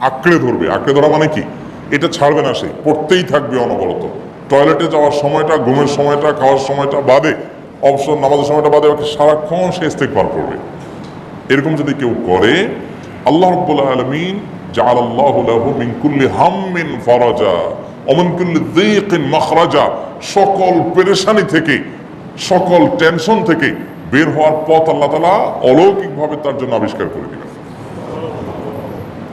আঁকড়ে ধরবে। আঁকড়ে ধরা মানে কি? এটা ছাড়বে না সে। পড়তেই থাকবে অনবরত। টয়লেটে যাওয়ার সময়টা, ঘুমের সময়টা, খাওয়ার সময়টা বাদে, অবসর, নামাজের সময়টা বাদে সারাক্ষণ সে ইস্তেক পার করবে এরকম যদি কেউ করে, আল্লাহ রব্বুল আলমিন মিন সকল পেরেশানি থেকে, সকল টেনশন থেকে বের হওয়ার পথ আল্লাহ তালা অলৌকিকভাবে তার জন্য আবিষ্কার করে দিবেন।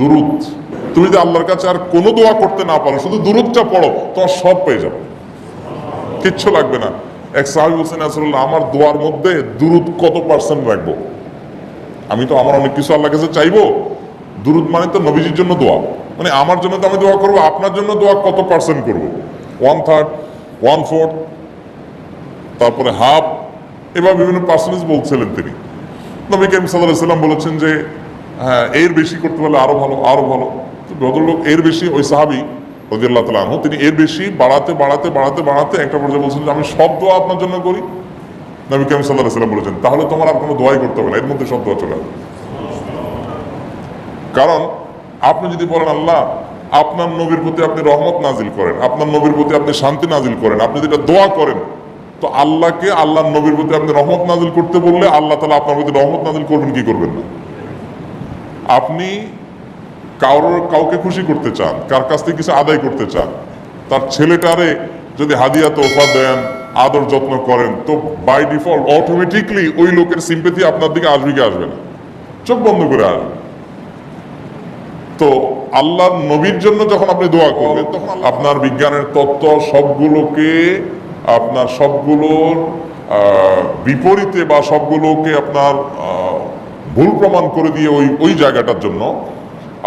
দুরুদ। তুমি যদি আল্লাহর কাছে আর কোনো দোয়া করতে না পারো, শুধু দুরুদটা পড়ো, তোমার সব পেয়ে যাবে। কিচ্ছু লাগবে না। এক সাহাবি হোসেন আমার দোয়ার মধ্যে দুরুদ কত পার্সেন্ট রাখব? আমি তো আমার অনেক কিছু আল্লাহর কাছে চাইব। দুরুদ মানে তো নবীজির জন্য দোয়া। মানে আমার জন্য তো আমি দোয়া করব, আপনার জন্য দোয়া কত পার্সেন্ট করব? ওয়ান থার্ড ওয়ান ফোর্থ তারপরে হাফ এবার বিভিন্ন পার্সেন্টেজ বলছিলেন তিনি। নবী করিম সাল্লাহ সাল্লাম বলেছেন যে হ্যাঁ এর বেশি করতে পারলে আরও ভালো আরও ভালো। ভদ্রলোক এর বেশি, ওই সাহাবি রদিয়াল্লাহ তালা আনহু, তিনি এর বেশি বাড়াতে বাড়াতে বাড়াতে বাড়াতে একটা পর্যায়ে বলছেন যে, আমি সব দোয়া আপনার জন্য করি। নবী করিম সাল্লাহ সাল্লাম বলেছেন, তাহলে তোমার আর কোনো দোয়াই করতে হবে না, এর মধ্যে সব দোয়া চলে কারণ আপনি যদি বলেন, আল্লাহ, আপনার নবীর প্রতি আপনি রহমত নাজিল করেন, আপনার নবীর প্রতি আপনি শান্তি নাজিল করেন, আপনি যেটা দোয়া করেন, তো আল্লাহকে, আল্লাহর নবীর প্রতি আপনি রহমত নাজিল করতে বললে আল্লাহ তালা আপনার প্রতি রহমত নাজিল করবেন, কি করবেন না? আপনি কারোর কাউকে খুশি করতে চান, কার কাছ থেকে কিছু আদায় করতে চান, তার ছেলেটারে যদি হাদিয়া তোফা দেন, আদর যত্ন করেন, তো বাই ডিফল্ট অটোমেটিকলি ওই লোকের সিম্পেথি আপনার দিকে আসবে কি আসবে না। চোখ বন্ধ করে আসবে। তো আল্লাহর নবীর জন্য যখন আপনি দোয়া করবেন, তখন আপনার বিজ্ঞানের তত্ত্ব সবগুলোকে, আপনার সবগুলোর বিপরীতে বা সবগুলোকে আপনার ভুল প্রমাণ করে দিয়ে ওই ওই জায়গাটার জন্য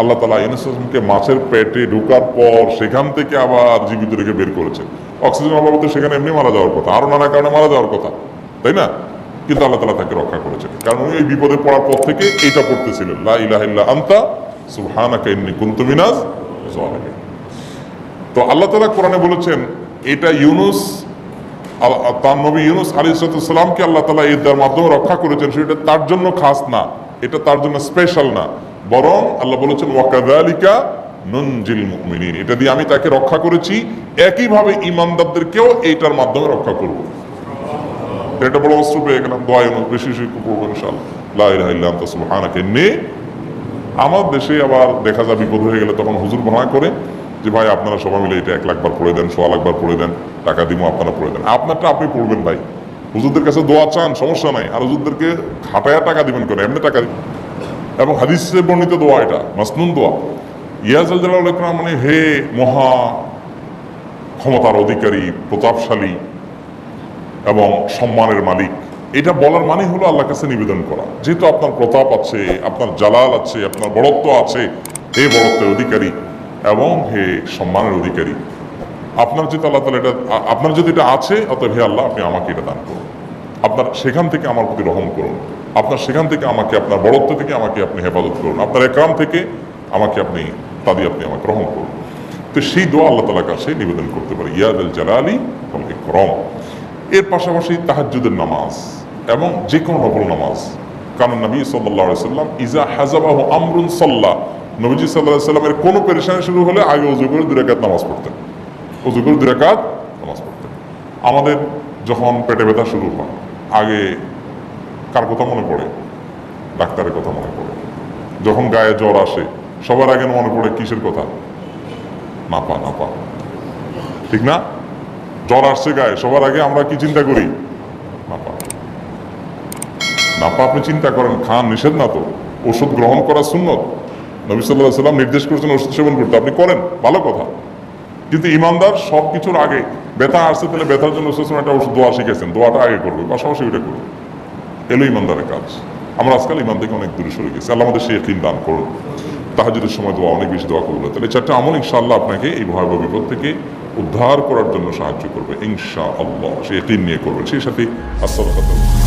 আল্লাহ তালা ইনসামকে মাছের পেটে ঢুকার পর সেখান থেকে আবার জীবিত রেখে বের করেছেন। অক্সিজেন অভাবতে সেখানে এমনি মারা যাওয়ার কথা আরও নানা কারণে মারা যাওয়ার কথা, তাই না? কিন্তু আল্লাহ তালা তাকে রক্ষা করেছেন। কারণ উনি এই বিপদে পড়ার পর থেকে এইটা পড়তেছিলেন, লা আন্তা সুবহানাকা ইন্নী কুনতু মিনাজ তো আল্লাহ তালা কোরআনে বলেছেন, এটা ইউনুস তার নবী ইউনুস আলী সালামকে আল্লাহ তালা এটার মাধ্যমে রক্ষা করেছেন। সেটা তার জন্য খাস না, এটা তার জন্য স্পেশাল না। বরং আল্লাহ বলেছেন ওয়াকাদালিকা নুনজিল মুমিনিন। এটা দিয়ে আমি তাকে রক্ষা করেছি, একইভাবে ইমানদারদেরকেও এইটার মাধ্যমে রক্ষা করব। এটা বড় অস্ত্র পেয়ে গেলাম, দোয়া বেশি বেশি ইন্নী। আমার দেশে আবার দেখা যায় বিপদ হয়ে গেলে তখন হুজুর ভাড়া করে যে ভাই আপনারা সবাই মিলে এটা এক লাখবার পড়ে দেন, সোয়া লাখবার পড়ে দেন, টাকা দিব আপনারা পড়ে দেন। আপনারটা আপনি পড়বেন ভাই। হুজুরদের কাছে দোয়া চান, সমস্যা নাই। আর হুজুরদেরকে খাটায়া টাকা দিবেন কেন? এমনি টাকা দিবেন। এবং হাদিসে বর্ণিত দোয়া এটা, মাসনুন দোয়া। ইয়াজ আল মানে হে মহা ক্ষমতার অধিকারী, প্রতাপশালী এবং সম্মানের মালিক। এটা বলার মানে হলো আল্লাহর কাছে নিবেদন করা। যেহেতু আপনার প্রতাপ আছে, আপনার জালাল আছে, আপনার বড়ত্ব আছে, হে বড়ত্বের অধিকারী এবং হে সম্মানের অধিকারী, আপনার যেহেতু আল্লাহ তালা এটা, আপনার যদি এটা আছে, অতএব হে আল্লাহ, আপনি আমাকে এটা দান করুন। আপনার সেখান থেকে আমার প্রতি রহম করুন। আপনার সেখান থেকে আমাকে, আপনার বড়ত্ব থেকে আমাকে আপনি হেফাজত করুন। আপনার একরাম থেকে আমাকে আপনি তাদি আপনি আমাকে রহম করুন। তো সেই দোয়া আল্লাহ তালার কাছে নিবেদন করতে পারে। ইয়াদ আল জালালি ইকরম। এর পাশাপাশি তাহাজ্জুদের নামাজ এবং যে কোনো নফল নামাজ। কারণ নবী সাল্লাহ সাল্লাম ইজা হাজাবাহ আমরুন সাল্লাহ নবীজি সাল্লাহ সাল্লামের কোনো পেরেশানি শুরু হলে আগে উজু করে দুরাকাত নামাজ পড়তেন। উজু করে দুরাকাত নামাজ পড়তেন। আমাদের যখন পেটে ব্যথা শুরু হয়, আগে কার কথা মনে পড়ে? ডাক্তারের কথা মনে পড়ে। যখন গায়ে জ্বর আসে, সবার আগে মনে পড়ে কিসের কথা? নাপা নাপা ঠিক না? জ্বর আসছে গায়ে, সবার আগে আমরা কি চিন্তা করি? নাপা নাপা আপনি চিন্তা করেন, খান নিষেধ না তো? ওষুধ গ্রহণ করা সুন্নত? নবী সাল্লাহ সাল্লাম নির্দেশ করেছেন ওষুধ সেবন করতে। আপনি করেন, ভালো কথা। কিন্তু ইমানদার সব কিছুর আগে, ব্যথা আসছে তাহলে ব্যথার জন্য রসুল একটা ওষুধ দোয়া শিখেছেন। দোয়াটা আগে করবে, পাশাপাশি ওইটা করবে। এলো ইমানদারের কাজ। আমরা আজকাল ইমান থেকে অনেক দূরে সরে গেছি। আল্লাহ আমাদের সেই দান করুন। তাহাজুদের সময় দোয়া, অনেক বেশি দোয়া করবে তাহলে চারটা আমল ইনশাআল্লাহ আপনাকে এই ভয়াবহ বিপদ থেকে উদ্ধার করার জন্য সাহায্য করবে ইনশা আল্লাহ সে একদিন নিয়ে করবে সেই সাথে আসাদ